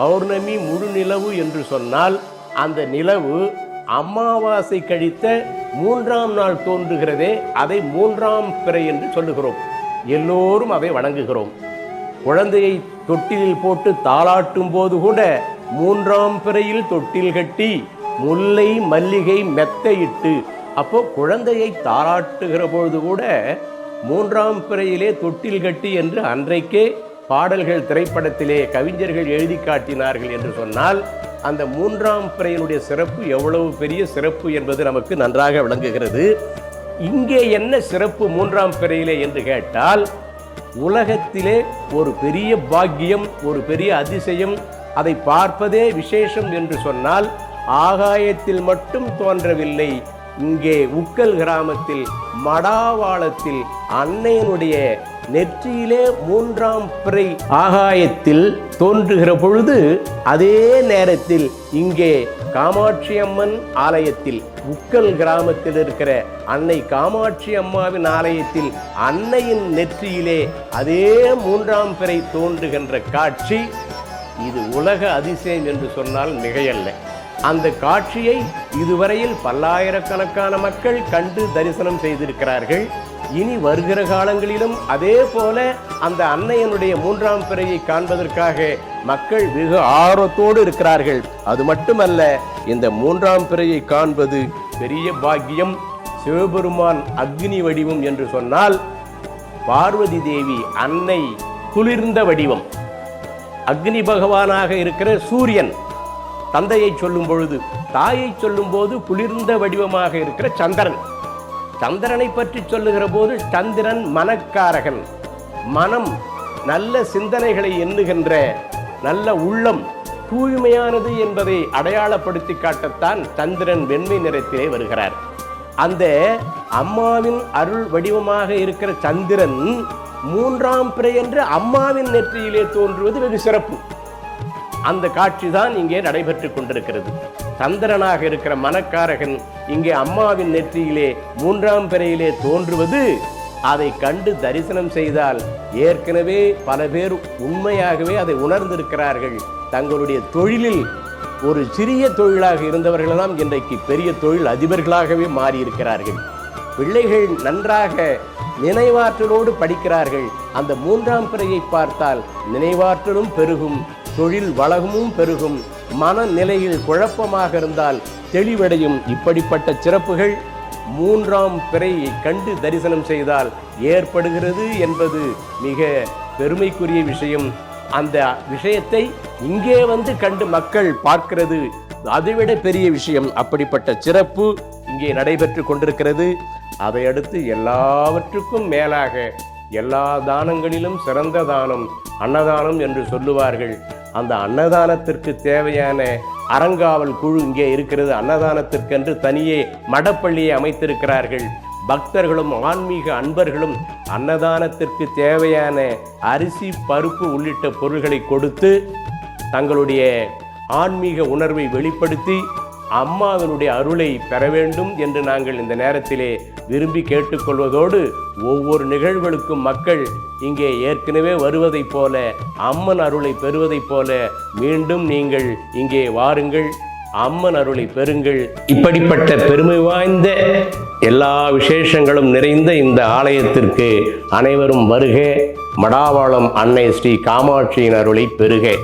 பௌர்ணமி முழு நிலவு என்று சொன்னால் அந்த நிலவு அமாவாசை கழித்த மூன்றாம் நாள் தோன்றுகிறதே அதை மூன்றாம் பிறை என்று சொல்லுகிறோம். எல்லோரும் அதை வணங்குகிறோம். குழந்தையை தொட்டிலில் போட்டு தாளாட்டும் போது கூட மூன்றாம் பிறையில் தொட்டில் கட்டி முல்லை மல்லிகை மெத்தையிட்டு அப்போ குழந்தையை தாளாட்டுகிற பொழுது கூட மூன்றாம் பிறையிலே தொட்டில் கட்டி என்று அன்றைக்கே பாடல்கள் திரைப்படத்திலே கவிஞர்கள் எழுதி காட்டினார்கள் என்று சொன்னால் அந்த மூன்றாம் பிறையினுடைய சிறப்பு எவ்வளவு பெரிய சிறப்பு என்பது நமக்கு நன்றாக விளங்குகிறது. இங்கே என்ன சிறப்பு மூன்றாம் பிறையிலே என்று கேட்டால் உலகத்திலே ஒரு பெரிய பாக்கியம் ஒரு பெரிய அதிசயம் அதை பார்ப்பதே விசேஷம் என்று சொன்னால் ஆகாயத்தில் மட்டும் தோன்றவில்லை. இங்கே உக்கல் கிராமத்தில் மடாவாளத்தில் அன்னையனுடைய நெற்றியிலே மூன்றாம் பிறை. ஆகாயத்தில் தோன்றுகிற பொழுது அதே நேரத்தில் இங்கே காமாட்சி அம்மன் ஆலயத்தில் உக்கல் கிராமத்தில் இருக்கிற அன்னை காமாட்சி அம்மாவின் ஆலயத்தில் அன்னையின் நெற்றியிலே அதே மூன்றாம் பிறை தோன்றுகின்ற காட்சி இது உலக அதிசயம் என்று சொன்னால் மிகையல்ல. அந்த காட்சியை இதுவரையில் பல்லாயிரக்கணக்கான மக்கள் கண்டு தரிசனம் செய்திருக்கிறார்கள். இனி வருகிற காலங்களிலும் அதே போல அந்த அன்னையனுடைய மூன்றாம் பிறையை காண்பதற்காக மக்கள் வெகு ஆர்வத்தோடு இருக்கிறார்கள். அது மட்டுமல்ல இந்த மூன்றாம் பிறையை காண்பது பெரிய பாக்கியம் சிவபெருமான் அக்னி வடிவம் என்று சொன்னால் பார்வதி தேவி அன்னை குளிர்ந்த வடிவம். அக்னி பகவானாக இருக்கிற சூரியன் தந்தையை சொல்லும் பொழுது தாயை சொல்லும் போது குளிர்ந்த வடிவமாக இருக்கிற சந்திரன். சந்திரனை பற்றி சொல்லுகிற போது சந்திரன் மனக்காரகன். மனம் நல்ல சிந்தனைகளை எண்ணுகின்ற நல்ல உள்ளம் தூய்மையானது என்பதை அடையாளப்படுத்தி காட்டத்தான் சந்திரன் வெண்மை நிறத்திலே வருகிறார். அந்த அம்மாவின் அருள் வடிவமாக இருக்கிற சந்திரன் மூன்றாம் பிறை என்று அம்மாவின் நெற்றியிலே தோன்றுவது வெகு சிறப்பு. அந்த காட்சி தான் இங்கே நடைபெற்றுக் கொண்டிருக்கிறது. சந்திரனாக இருக்கிற மனக்காரகன் இங்கே அம்மாவின் நெற்றியிலே மூன்றாம் பிறையிலே தோன்றுவது. அதை கண்டு தரிசனம் செய்தால் ஏற்கனவே பல பேர் உண்மையாகவே அதை உணர்ந்திருக்கிறார்கள். தங்களுடைய தொழிலில் ஒரு சிறிய தொழிலாக இருந்தவர்களெல்லாம் இன்றைக்கு பெரிய தொழில் அதிபர்களாகவே மாறியிருக்கிறார்கள். பிள்ளைகள் நன்றாக நினைவாற்றலோடு படிக்கிறார்கள். அந்த மூன்றாம் பிறையை பார்த்தால் நினைவாற்றலும் பெருகும் தொழில் வளகமும் பெருகும் மனநிலையில் குழப்பமாக இருந்தால் தெளிவடையும் இப்படிப்பட்ட சிறப்புகள் மூன்றாம் பிறையை கண்டு தரிசனம் செய்தால் ஏற்படுகிறது என்பது மிக பெருமைக்குரிய விஷயம். அந்த விஷயத்தை இங்கே வந்து கண்டு மக்கள் பார்க்கிறது. அதைவிட பெரிய விஷயம் அப்படிப்பட்ட சிறப்பு இங்கே நடைபெற்று கொண்டிருக்கிறது. அதை அடுத்து எல்லாவற்றுக்கும் மேலாக எல்லா தானங்களிலும் சிறந்த தானம் அன்னதானம் என்று சொல்லுவார்கள். அந்த அன்னதானத்திற்கு தேவையான அறங்காவல் குழு இங்கே இருக்கிறது. அன்னதானத்திற்கென்று தனியே மடப்பள்ளியை அமைத்திருக்கிறார்கள். பக்தர்களும் ஆன்மீக அன்பர்களும் அன்னதானத்திற்கு தேவையான அரிசி பருப்பு உள்ளிட்ட பொருள்களை கொடுத்து தங்களுடைய ஆன்மீக உணர்வை வெளிப்படுத்தி அம்மாவினுடைய அருளை பெற வேண்டும் என்று நாங்கள் இந்த நேரத்திலே விரும்பி கேட்டுக்கொள்வதோடு ஒவ்வொரு நிகழ்வுகளுக்கும் மக்கள் இங்கே ஏற்கனவே வருவதைப் போல அம்மன் அருளை பெறுவதைப் போல மீண்டும் நீங்கள் இங்கே வாருங்கள். அம்மன் அருளை பெறுங்கள். இப்படிப்பட்ட பெருமை வாய்ந்த எல்லா விசேஷங்களும் நிறைந்த இந்த ஆலயத்திற்கு அனைவரும் வருக. மடாவாளம் அன்னை ஸ்ரீ காமாட்சியின் அருளை பெறுக.